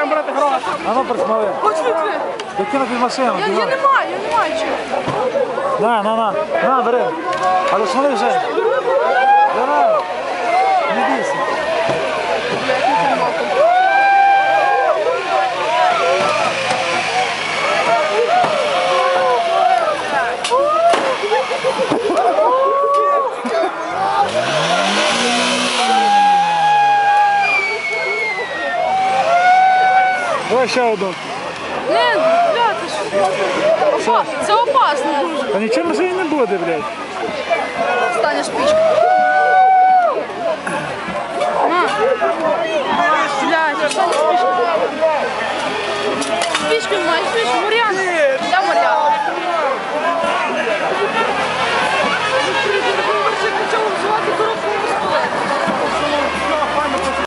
будемо брати гроші. А ну присмали. Хоч відкрити. Докину під машину. Я, я не маю, я не маю чого. На, на, на. На, бери. Але смотри вже. Давай. Не бійся. Давай ще одну. Не, бля, це що? Це опасно дуже. Та нічого машині не буде, блядь. Станеш спичка. На. Блядь, станеш спичка. Спичку маєш, спичку, варіант.